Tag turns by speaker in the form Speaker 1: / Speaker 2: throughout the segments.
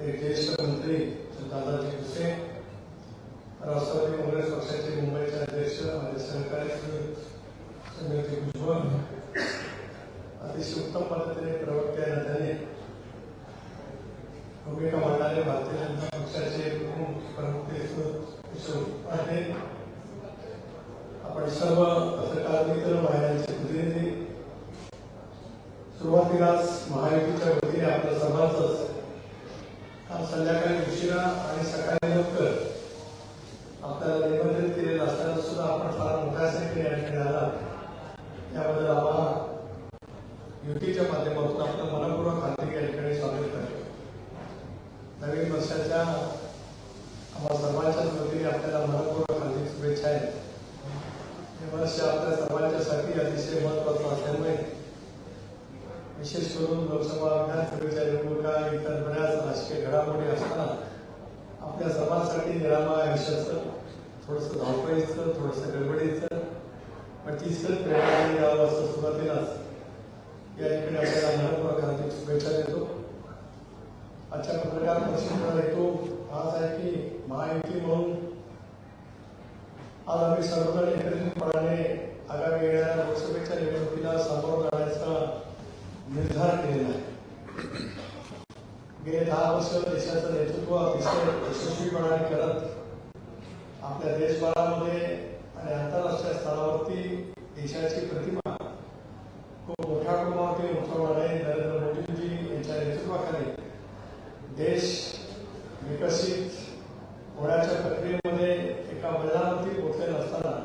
Speaker 1: एक ज्येष्ठ मंत्री दादाजी भुसे राष्ट्रवादी काँग्रेस पक्षाचे मुंबईचे अध्यक्ष माझे सहकारी संजय भुजबळ अतिशय उत्तम पद्धतीने प्रवक्ते आणि भूमिका मांडणारे भारतीय जनता पक्षाचे प्रमुख प्रवक्ते किशोर आपण सर्व पत्रकार मित्र महिलांचे प्रतिनिधी सुरुवातीलाच महायुतीच्या वतीने आपल्या सर्वांच संध्याकाळी उशिरा आणि सकाळी लवकर आपल्याला निमंत्रित केलेलं असताना सुद्धा आपण फार मोठ्या संख्येने या ठिकाणी आला. त्याबद्दल आम्हाला युतीच्या माध्यमातून आपलं मनपूर्वक हार्दिक या ठिकाणी स्वागत करतो नवीन वर्षाच्या आम्हा सर्वांच्या वतीने आपल्याला मनपूर्वक हार्दिक शुभेच्छा आहेत. हे वर्ष आपल्या सर्वांच्यासाठी अतिशय महत्वाचं असल्यामुळे विशेष करून लोकसभा विधानसभेच्या निवडणुका इतर बऱ्याच राजकीय घडामोडी असताना आपल्या समाजासाठी निरामा आयुष्याचं थोडंसं धावपळीचं थोडंसं गडबडीचं पण तीच प्रेरणा द्यावं असं सुरुवातीलाच या इकडे आपल्याला मनपूर्वक हार्दिक शुभेच्छा देतो. आजच्या पत्रकार परिषदेला येतो. आज आहे की महायुती म्हणून आज आम्ही सर्वजण एकत्रितपणाने आगामी येणाऱ्या लोकसभेच्या निवडणुकीला सामोरं निर्धार केलेला आहे. गेले दहा वर्ष देशाचं नेतृत्व अतिशय यशस्वीपणाने करत आपल्या देशभरामध्ये आणि आंतरराष्ट्रीय स्तरावरती देशाची प्रतिमा खूप मोठ्या प्रमाणावरती मुख्यमंत्री नरेंद्र मोदींजी यांच्या नेतृत्वाखाली देश विकसित होण्याच्या प्रक्रियेमध्ये एका मैदानावरती पोहोचलेला असताना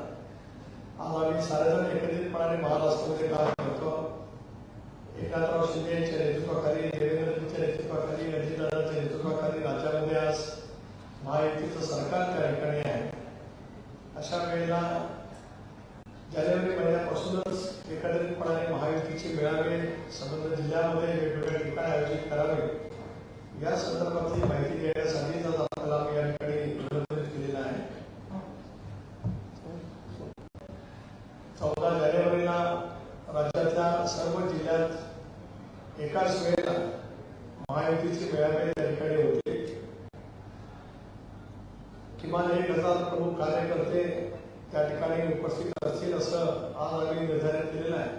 Speaker 1: आज आम्ही सारेजण एकत्रितपणाने महाराष्ट्रामध्ये काम करतो शिंदे यांच्या नेतृत्वाखाली देवेंद्रजींच्या नेतृत्वाखाली अजितदादांच्या नेतृत्वाखाली राज्यामध्ये आज महायुतीचं सरकार त्या ठिकाणी आहे अशा वेळेला जानेवारी महिन्यापासूनच एकत्रितपणाने महायुतीचे मेळावे संबंध जिल्ह्यामध्ये वेगवेगळ्या ठिकाणी आयोजित करावे या संदर्भातली माहिती देण्यासाठीच एकाच वेळेला महायुतीचे मेळावे त्या ठिकाणी होते. किमान एक हजार प्रमुख कार्यकर्ते त्या ठिकाणी उपस्थित असतील असं आज आम्ही निर्धारित केलेलं आहे.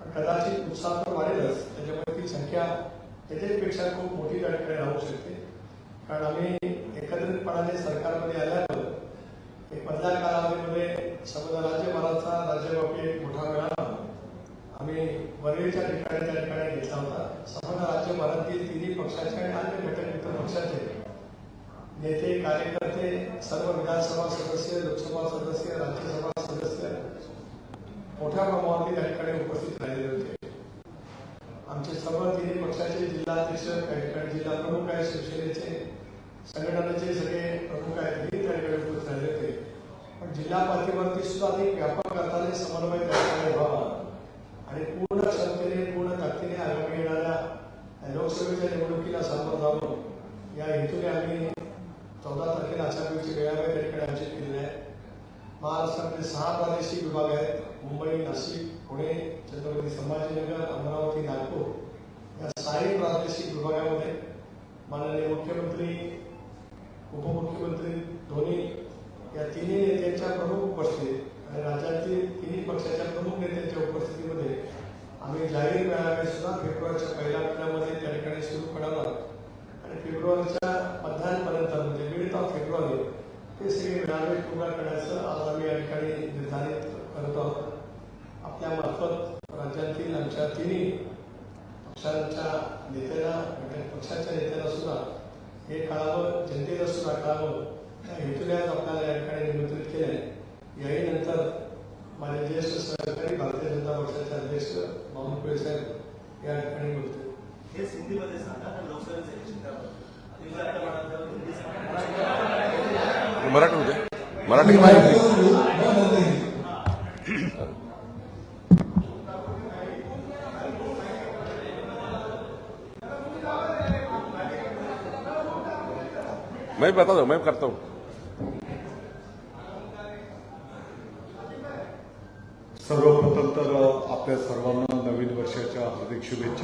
Speaker 1: पण कदाचित उत्साह तर वाढेलच त्याच्यामुळे ती संख्या त्याच्यापेक्षा खूप मोठी त्या ठिकाणी राहू शकते. कारण आम्ही एकत्रितपणाने सरकारमध्ये आल्यावर एक मधल्या कालावधीमध्ये समजा राज्यभराचा राज्यव्यापी एक मोठा मेळावा आम्ही वरळीच्या ठिकाणी त्या ठिकाणी घेतला होता. समजा राज्यभरातील तिन्ही पक्षाचे आणि अन्य घटक पक्षाचे. नेते कार्यकर्ते सर्व विधानसभा सदस्य लोकसभा सदस्य राज्यसभा सदस्य मोठ्या प्रमाणावरती त्या ठिकाणी उपस्थित राहिलेले होते. आमचे सर्व तिन्ही पक्षाचे जिल्हाध्यक्ष काही ठिकाणी जिल्हा प्रमुख आहेत शिवसेनेचे संघटनेचे सगळे प्रमुख आहेत हे त्या ठिकाणी उपस्थित राहिले होते. पण जिल्हा पातळीवरती सुद्धा एक व्यापक अर्थाने समन्वय त्या ठिकाणी व्हावा आणि पूर्ण क्षमतेने पूर्ण ताकदीने आगामी येणाऱ्या लोकसभेच्या निवडणुकीला सामोरं जावं या हेतूने आम्ही चौदा तारखेला आचारविधीचे मेळावे त्या ठिकाणी आयोजित केलेले आहेत महाराष्ट्रामध्ये सहा प्रादेशिक विभाग आहेत. मुंबई नाशिक पुणे छत्रपती संभाजीनगर अमरावती नागपूर. या सारी प्रादेशिक विभागामध्ये माननीय मुख्यमंत्री उपमुख्यमंत्री धोनी या तिन्ही नेत्यांच्या प्रमुख उपस्थितीत आणि राज्यातील तिन्ही पक्षाच्या प्रमुख नेत्यांच्या उपस्थितीमध्ये आम्ही जाहीर मेळावे सुद्धा फेब्रुवारीच्या पहिल्या आठवड्यामध्ये त्या ठिकाणी सुरू करणार आहोत. आणि फेब्रुवारीच्या मध्यापर्यंत ते सगळे मेळावे पूर्ण करण्याचं आज आम्ही या ठिकाणी निर्धारित करत आहोत. आपल्या मार्फत राज्यातील आमच्या तिन्ही पक्षांच्या नेत्यांना पक्षाच्या नेत्यांना सुद्धा हे कळावं जनतेला सुद्धा कळावं. त्या हेतूने आज आपल्याला या ठिकाणी निमंत्रित केलं आहे याही नंतर माझे ज्येष्ठ सहकारी भारतीय जनता पक्षाचे अध्यक्ष बावनकुळे साहेब या ठिकाणी बोलते
Speaker 2: हे सिंधीमध्ये सांगा लोकसभेचे मराठी
Speaker 3: होते. मराठी की मैं बता दो मैं करता. हूँ
Speaker 4: सर्वप्रथम तर आपल्या सर्वांना नवीन वर्षाच्या हार्दिक शुभेच्छा.